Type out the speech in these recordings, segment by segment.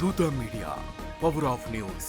దూత media power of news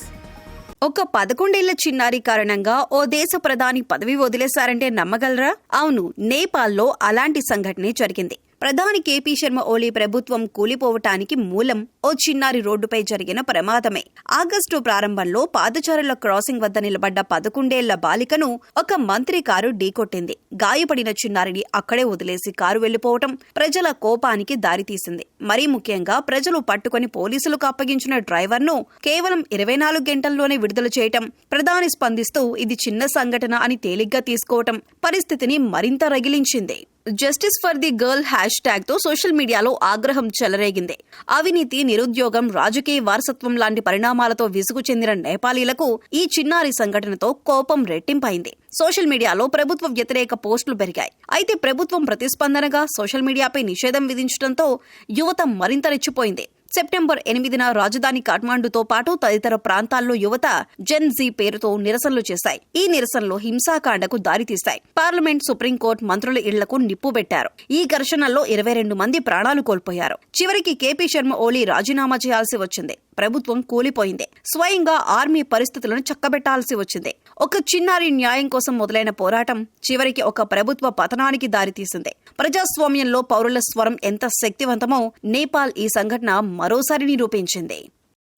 ఒక పదకొండేళ్ళ చిన్నారి కారణంగా ఓ దేశ ప్రధాని పదవి వదిలేశారంటే నమ్మగలరా? అవును నేపాల్లో అలాంటి సంఘటనే జరిగింది. ప్రధాని కేపీ శర్మ ఓలీ ప్రభుత్వం కూలిపోవటానికి మూలం ఓ చిన్నారి రోడ్డుపై జరిగిన ప్రమాదమే. ఆగస్టు ప్రారంభంలో పాదచారుల క్రాసింగ్ వద్ద నిలబడ్డ పదకొండేళ్ళ బాలికను ఒక మంత్రి కారు ఢీకొట్టింది. గాయపడిన చిన్నారిని అక్కడే వదిలేసి కారు వెళ్ళిపోవటం ప్రజల కోపానికి దారితీసింది. మరీ ముఖ్యంగా ప్రజలు పట్టుకొని పోలీసులకు అప్పగించిన డ్రైవర్ను కేవలం ఇరవై నాలుగు గంటల్లోనే విడుదల చేయటం ప్రధాని స్పందిస్తూ ఇది చిన్న సంఘటన అని తేలిగ్గా తీసుకోవటం పరిస్థితిని మరింత రగిలించింది. Justice for the girl hash ట్యాగ్తో social మీడియాలో ఆగ్రహం చెలరేగింది. అవినీతి నిరుద్యోగం రాజకీయ వారసత్వం లాంటి పరిణామాలతో విసుగు చెందిన నేపాలీలకు ఈ చిన్నారి సంఘటనతో కోపం రెట్టింపైంది. సోషల్ మీడియాలో ప్రభుత్వ వ్యతిరేక పోస్టులు పెరిగాయి. అయితే ప్రభుత్వం ప్రతిస్పందనగా సోషల్ మీడియాపై నిషేధం విధించడంతో యువత మరింత రెచ్చిపోయింది. సెప్టెంబర్ ఎనిమిదిన రాజధాని కాఠ్మాండుతో పాటు తదితర ప్రాంతాల్లో యువత జెన్ జీ పేరుతో నిరసనలు చేశాయి. ఈ నిరసనలు హింసాకాండకు దారితీస్తాయి పార్లమెంట్ సుప్రీంకోర్టు మంత్రుల ఇళ్ళకు నిప్పు పెట్టారు. ఈ ఘర్షణల్లో ఇరవై రెండు మంది ప్రాణాలు కోల్పోయారు. చివరికి కేపీ శర్మ ఓలీ రాజీనామా చేయాల్సి వచ్చింది. ప్రభుత్వం కూలిపోయింది. స్వయంగా ఆర్మీ పరిస్థితులను చక్కబెట్టాల్సి వచ్చింది. ఒక చిన్నారి న్యాయం కోసం మొదలైన పోరాటం చివరికి ఒక ప్రభుత్వ పతనానికి దారితీసింది. ప్రజాస్వామ్యంలో పౌరుల స్వరం ఎంత శక్తివంతమో నేపాల్ ఈ సంఘటన మరోసారి నిరూపించింది.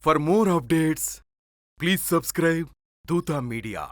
For more updates please subscribe Dootha Media